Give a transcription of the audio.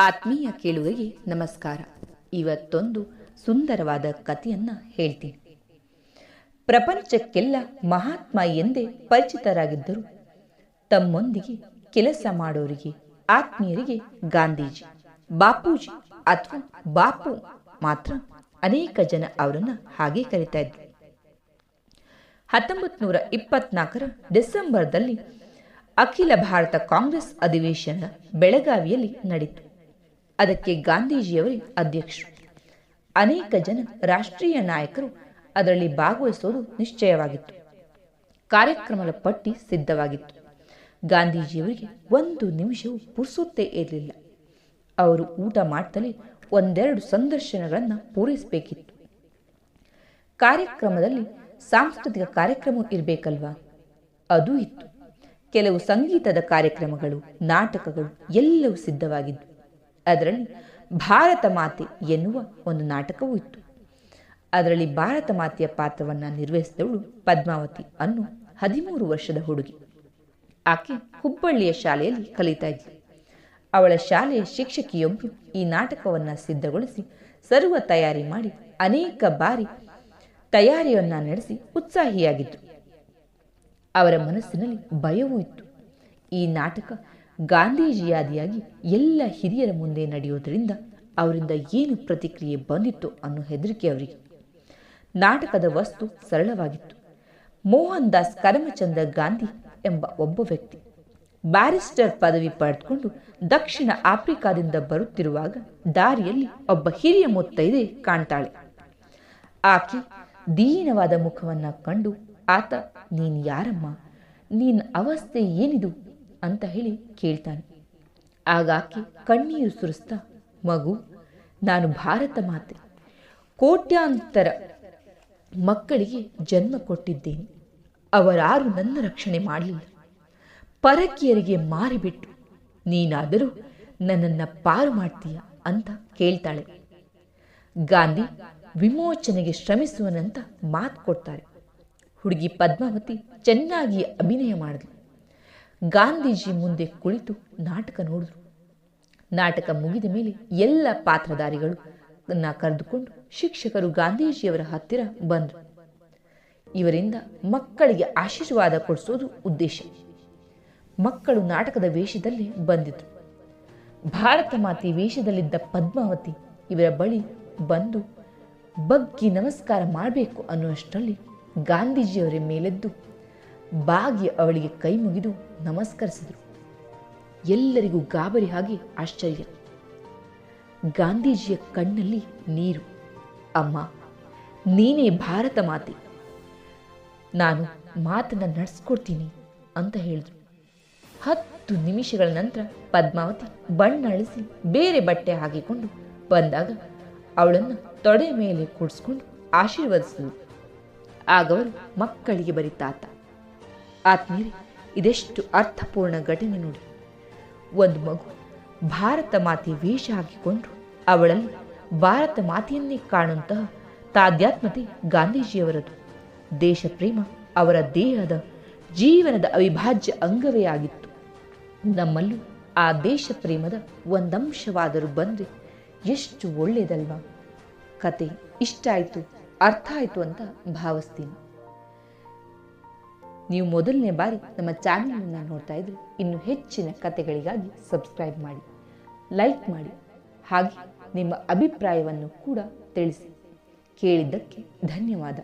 ಆತ್ಮೀಯ ಕೇಳುಗರಿಗೆ ನಮಸ್ಕಾರ. ಇವತ್ತೊಂದು ಸುಂದರವಾದ ಕಥೆಯನ್ನ ಹೇಳ್ತೀನಿ. ಪ್ರಪಂಚಕ್ಕೆಲ್ಲ ಮಹಾತ್ಮ ಎಂದೇ ಪರಿಚಿತರಾಗಿದ್ದರು. ತಮ್ಮೊಂದಿಗೆ ಕೆಲಸ ಮಾಡೋರಿಗೆ, ಆತ್ಮೀಯರಿಗೆ ಗಾಂಧೀಜಿ, ಬಾಪೂಜಿ ಅಥವಾ ಬಾಪು ಮಾತ್ರ ಅನೇಕ ಜನ ಅವರನ್ನ ಹಾಗೆ ಕರೀತಾ ಇದ್ರು. ಹತ್ತೊಂಬತ್ತು ನೂರ ಇಪ್ಪತ್ನಾಲ್ಕರ ಡಿಸೆಂಬರ್ದಲ್ಲಿ ಅಖಿಲ ಭಾರತ ಕಾಂಗ್ರೆಸ್ ಅಧಿವೇಶನ ಬೆಳಗಾವಿಯಲ್ಲಿ ನಡೆಯಿತು ಅದಕ್ಕೆ ಗಾಂಧೀಜಿಯವರೇ ಅಧ್ಯಕ್ಷರು. ಅನೇಕ ಜನ ರಾಷ್ಟ್ರೀಯ ನಾಯಕರು ಅದರಲ್ಲಿ ಭಾಗವಹಿಸುವುದು ನಿಶ್ಚಯವಾಗಿತ್ತು. ಕಾರ್ಯಕ್ರಮದ ಪಟ್ಟಿ ಸಿದ್ಧವಾಗಿತ್ತು. ಗಾಂಧೀಜಿಯವರಿಗೆ ಒಂದು ನಿಮಿಷವೂ ಪುರ್ಸುತ್ತೇ ಇರಲಿಲ್ಲ. ಅವರು ಊಟ ಮಾಡ್ತಲೇ ಒಂದೆರಡು ಸಂದರ್ಶನಗಳನ್ನು ಪೂರೈಸಬೇಕಿತ್ತು. ಕಾರ್ಯಕ್ರಮದಲ್ಲಿ ಸಾಂಸ್ಕೃತಿಕ ಕಾರ್ಯಕ್ರಮ ಇರಬೇಕಲ್ವಾ? ಅದೂ ಇತ್ತು. ಕೆಲವು ಸಂಗೀತದ ಕಾರ್ಯಕ್ರಮಗಳು, ನಾಟಕಗಳು ಎಲ್ಲವೂ ಸಿದ್ಧವಾಗಿದ್ದು ಅದರಲ್ಲಿ ಭಾರತ ಮಾತೆ ಎನ್ನುವ ಒಂದು ನಾಟಕವೂ ಇತ್ತು. ಅದರಲ್ಲಿ ಭಾರತ ಮಾತೆಯ ಪಾತ್ರವನ್ನು ನಿರ್ವಹಿಸಿದವಳು ಪದ್ಮಾವತಿ ಅನ್ನೋ ಹದಿಮೂರು ವರ್ಷದ ಹುಡುಗಿ. ಆಕೆ ಹುಬ್ಬಳ್ಳಿಯ ಶಾಲೆಯಲ್ಲಿ ಕಲಿತಾ ಇದ್ಲು. ಅವಳ ಶಾಲೆಯ ಶಿಕ್ಷಕಿಯೊಬ್ಬರು ಈ ನಾಟಕವನ್ನು ಸಿದ್ಧಗೊಳಿಸಿ ಸರ್ವ ತಯಾರಿ ಮಾಡಿ ಅನೇಕ ಬಾರಿ ತಯಾರಿಯನ್ನ ನಡೆಸಿ ಉತ್ಸಾಹಿಯಾಗಿದ್ದರು ಅವರ ಮನಸ್ಸಿನಲ್ಲಿ ಭಯವೂ ಇತ್ತು. ಈ ನಾಟಕ ಗಾಂಧೀಜಿಯಾದಿಯಾಗಿ ಎಲ್ಲ ಹಿರಿಯರ ಮುಂದೆ ನಡೆಯೋದರಿಂದ ಅವರಿಂದ ಏನು ಪ್ರತಿಕ್ರಿಯೆ ಬಂದಿತ್ತು ಅನ್ನೋ ಹೆದರಿಕೆ ಅವರಿಗೆ. ನಾಟಕದ ವಸ್ತು ಸರಳವಾಗಿತ್ತು. ಮೋಹನ್ ದಾಸ್ ಕರಮಚಂದ್ರ ಗಾಂಧಿ ಎಂಬ ಒಬ್ಬ ವ್ಯಕ್ತಿ ಬ್ಯಾರಿಸ್ಟರ್ ಪದವಿ ಪಡೆದುಕೊಂಡು ದಕ್ಷಿಣ ಆಫ್ರಿಕಾದಿಂದ ಬರುತ್ತಿರುವಾಗ ದಾರಿಯಲ್ಲಿ ಒಬ್ಬ ಹಿರಿಯ ಮುತ್ತೈದೆ ಕಾಣ್ತಾಳೆ. ಆಕೆ ದೀನವಾದ ಮುಖವನ್ನ ಕಂಡು, ಆತ, ನೀನ್ ಯಾರಮ್ಮ? ನೀನ್ ಅವಸ್ಥೆ ಏನಿದು? ಅಂತ ಹೇಳಿ ಕೇಳ್ತಾನೆ. ಆಗ ಆಕೆ ಕಣ್ಣೀರು ಸುರಿಸ್ತಾ, ಮಗು, ನಾನು ಭಾರತ ಮಾತೆ, ಕೋಟ್ಯಾಂತರ ಮಕ್ಕಳಿಗೆ ಜನ್ಮ ಕೊಟ್ಟಿದ್ದೇನೆ. ಅವರಾರು ನನ್ನ ರಕ್ಷಣೆ ಮಾಡಲಿಲ್ಲ ಪರಕೀಯರಿಗೆ ಮಾರಿಬಿಟ್ಟು, ನೀನಾದರೂ ನನ್ನನ್ನು ಪಾರು ಮಾಡ್ತೀಯ ಅಂತ ಕೇಳ್ತಾಳೆ. ಗಾಂಧಿ ವಿಮೋಚನೆಗೆ ಶ್ರಮಿಸುವನಂತ ಮಾತು ಕೊಡ್ತಾರೆ. ಹುಡುಗಿ ಪದ್ಮಾವತಿ ಚೆನ್ನಾಗಿ ಅಭಿನಯ ಮಾಡಿದ್ಲು. ಗಾಂಧೀಜಿ ಮುಂದೆ ಕುಳಿತು ನಾಟಕ ನೋಡಿದ್ರು. ನಾಟಕ ಮುಗಿದ ಮೇಲೆ ಎಲ್ಲ ಪಾತ್ರಧಾರಿಗಳು ಕರೆದುಕೊಂಡು ಶಿಕ್ಷಕರು ಗಾಂಧೀಜಿಯವರ ಹತ್ತಿರ ಬಂದರು. ಇವರಿಂದ ಮಕ್ಕಳಿಗೆ ಆಶೀರ್ವಾದ ಕೊಡಿಸೋದು ಉದ್ದೇಶ. ಮಕ್ಕಳು ನಾಟಕದ ವೇಷದಲ್ಲಿ ಬಂದಿದ್ರು. ಭಾರತ ಮಾತೆ ವೇಷದಲ್ಲಿದ್ದ ಪದ್ಮಾವತಿ ಇವರ ಬಳಿ ಬಂದು, ಬಗ್ಗಿ ನಮಸ್ಕಾರ ಮಾಡಬೇಕು ಅನ್ನುವಷ್ಟರಲ್ಲಿ ಗಾಂಧೀಜಿಯವರ ಮೇಲೆದ್ದು ಬಾಗಿ ಅವಳಿಗೆ ಕೈ ಮುಗಿದು ನಮಸ್ಕರಿಸಿದರು. ಎಲ್ಲರಿಗೂ ಗಾಬರಿ ಹಾಗೆ ಆಶ್ಚರ್ಯ. ಗಾಂಧೀಜಿಯ ಕಣ್ಣಲ್ಲಿ ನೀರು. ಅಮ್ಮ, ನೀನೇ ಭಾರತ ಮಾತೆ. ನಾನು ಮಾತನ್ನ ನಡೆಸ್ಕೊಡ್ತೀನಿ ಅಂತ ಹೇಳಿದ್ರು. ಹತ್ತು ನಿಮಿಷಗಳ ನಂತರ ಪದ್ಮಾವತಿ ಬಣ್ಣ ಅಳಿಸಿ ಬೇರೆ ಬಟ್ಟೆ ಹಾಕಿಕೊಂಡು ಬಂದಾಗ ಅವಳನ್ನು ತೊಡೆ ಮೇಲೆ ಕೂಡಿಸ್ಕೊಂಡು ಆಶೀರ್ವದಿಸಿದ್ರು. ಆಗವರು ಮಕ್ಕಳಿಗೆ ಬರಿತಾತ ಆತ್ಮೀಯರೇ, ಇದೆಷ್ಟು ಅರ್ಥಪೂರ್ಣ ಘಟನೆ ನೋಡಿ. ಒಂದು ಮಗು ಭಾರತ ಮಾತೆ ವೇಷ ಹಾಕಿಕೊಂಡು ಅವಳಲ್ಲಿ ಭಾರತ ಮಾತೆಯನ್ನೇ ಕಾಣುವಂತಹ ತಾದ್ಯಾತ್ಮತೆ ಗಾಂಧೀಜಿಯವರದು. ದೇಶ ಪ್ರೇಮ ಅವರ ದೇಹದ ಜೀವನದ ಅವಿಭಾಜ್ಯ ಅಂಗವೇ ಆಗಿತ್ತು. ನಮ್ಮಲ್ಲೂ ಆ ದೇಶ ಪ್ರೇಮದ ಒಂದಂಶವಾದರೂ ಬಂದರೆ ಎಷ್ಟು ಒಳ್ಳೆಯದಲ್ವಾ ಕತೆ ಇಷ್ಟ ಆಯಿತು ಅರ್ಥ ಆಯಿತು ಅಂತ ಭಾವಿಸ್ತೀನಿ. ನೀವು ಮೊದಲನೇ ಬಾರಿ ನಮ್ಮ ಚಾನೆಲನ್ನು ನೋಡ್ತಾ ಇದ್ರೆ ಇನ್ನು ಹೆಚ್ಚಿನ ಕತೆಗಳಿಗಾಗಿ ಸಬ್ಸ್ಕ್ರೈಬ್ ಮಾಡಿ ಲೈಕ್ ಮಾಡಿ, ಹಾಗೆ ನಿಮ್ಮ ಅಭಿಪ್ರಾಯವನ್ನು ಕೂಡ ತಿಳಿಸಿ. ಕೇಳಿದ್ದಕ್ಕೆ ಧನ್ಯವಾದ.